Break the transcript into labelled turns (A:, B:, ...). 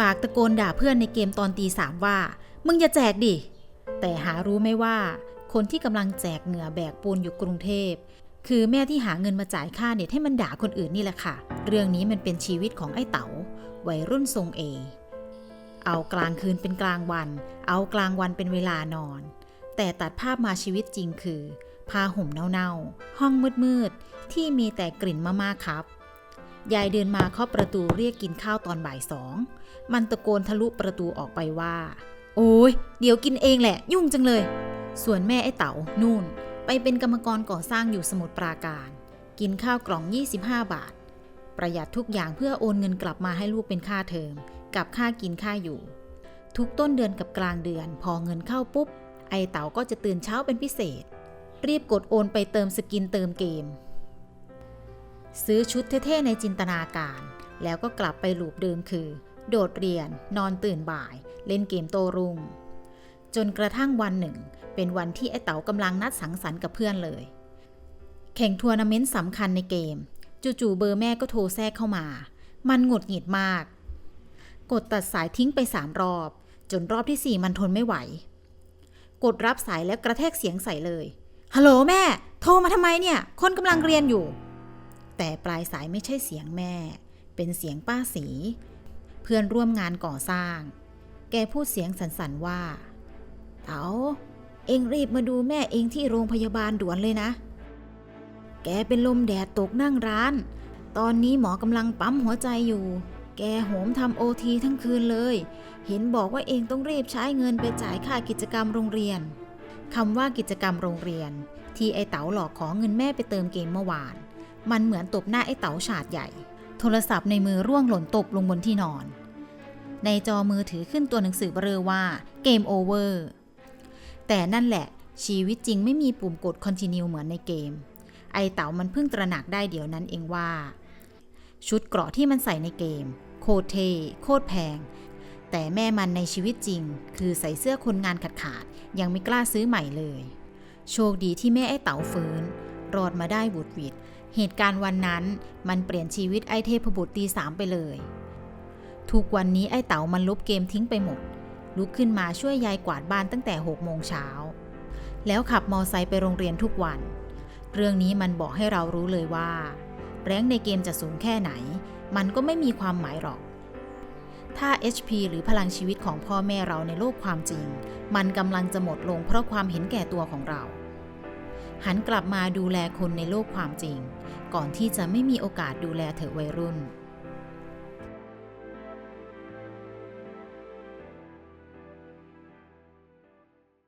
A: ปากตะโกนด่าเพื่อนในเกมตอนตีสามว่า มึงอย่าแจกดิ แต่หารู้ไหมว่า คนที่กำลังแจกเหงื่อแบกปูนอยู่กรุงเทพ คือแม่ที่หาเงินมาจ่ายค่าเน็ตให้มันด่าคนอื่นนี่แหละค่ะ เรื่องนี้มันเป็นชีวิตของไอ้เต๋าวัยรุ่นทรงเอ เอากลางคืนเป็นกลางวัน เอากลางวันเป็นเวลานอน แต่ตัดภาพมาชีวิตจริงคือผ้าห่มเน่าๆ ห้องมืดๆ ที่มีแต่กลิ่นมาม่าครับ ยายเดินมาเคาะประตูเรียกกินข้าวตอนบ่ายสอง มันตะโกนทะลุประตูออกไปว่า โอ้ยเดี๋ยวกินเองแหละ ยุ่งจังเลย ส่วนแม่ไอ้เต๋านู่น ไปเป็นกรรมกรก่อสร้างอยู่สมุทรปราการ กินข้าวกล่อง 25 บาท ประหยัดทุกอย่างเพื่อโอนเงินกลับมาให้ลูกเป็นค่าเทอม กับค่ากินค่าอยู่ ทุกต้นเดือนกับกลางเดือน พอเงินเข้าปุ๊บ ไอ้เต๋าก็จะตื่นเช้าเป็นพิเศษ รีบกดโอนไปเติมสกินเติมเกม ซื้อชุดเท่ๆในจินตนาการ แล้วก็กลับไปลูปเดิมคือ โดดเรียน นอนตื่นบ่าย เล่นเกมโตรุ่ง จนกระทั่งวันหนึ่ง เป็นวันที่ไอ้เต๋ากำลังนัดสังสรรค์กับเพื่อนเลย แข่งทัวร์นาเมนต์สำคัญในเกม จู่ๆเบอร์แม่ก็โทรแทรกเข้ามา มันหงุดหงิดมาก กดตัดสายทิ้งไปสามรอบ จนรอบที่สี่มันทนไม่ไหว กดรับสายแล้วกระแทกเสียงใส่เลยฮัลโหลแม่ โทรมาทำไมเนี่ย คนกำลังเรียนอยู่ แต่ปลายสายไม่ใช่เสียงแม่ เป็นเสียงป้าสี เพื่อนร่วมงานก่อสร้าง แกพูดเสียงสันๆว่า เต๋าเองรีบมาดูแม่เองที่โรงพยาบาลด่วนเลยนะ แกเป็นลมแดดตกนั่งร้าน ตอนนี้หมอกำลังปั๊มหัวใจอยู่ แกโหมทำโอทีทั้งคืนเลย เห็นบอกว่าเองต้องรีบใช้เงินไปจ่ายค่ากิจกรรมโรงเรียนคำว่ากิจกรรมโรงเรียน ที่ไอเต๋าหลอกขอเงินแม่ไปเติมเกมเมื่อวาน มันเหมือนตบหน้าไอ้เต๋าฉาดใหญ่ โทรศัพท์ในมือร่วงหล่นตกลงบนที่นอน ในจอมือถือขึ้นตัวหนังสือเบลอว่าเกมโอเวอร์แต่นั่นแหละชีวิตจริงไม่มีปุ่มกด continue เหมือนในเกม ไอเต๋ามันเพิ่งตระหนักได้เดี๋ยวนั้นเองว่า ชุดเกราะที่มันใส่ในเกม โคตรเทโคตรแพง แต่แม่มันในชีวิตจริง คือใส่เสื้อคนงานขาดขาดๆยังไม่กล้าซื้อใหม่เลย โชคดีที่แม่ไอเต๋าฟื้น รอดมาได้บุดวิดเหตุการณ์วันนั้นมันเปลี่ยนชีวิตไอ้เทพบุตรตีสามไปเลย ทุกวันนี้ไอ้เต๋ามันลบเกมทิ้งไปหมด ลุกขึ้นมาช่วยยายกวาดบ้านตั้งแต่6โมงเช้า แล้วขับมอไซค์ไปโรงเรียนทุกวัน เรื่องนี้มันบอกให้เรารู้เลยว่า แรงในเกมจะสูงแค่ไหน มันก็ไม่มีความหมายหรอก ถ้า HP หรือพลังชีวิตของพ่อแม่เราในโลกความจริง มันกำลังจะหมดลงเพราะความเห็นแก่ตัวของเรา หันกลับมาดูแลคนในโลกความจริง ก่อนที่จะไม่มีโอกาสดูแลเถอวัยรุ่น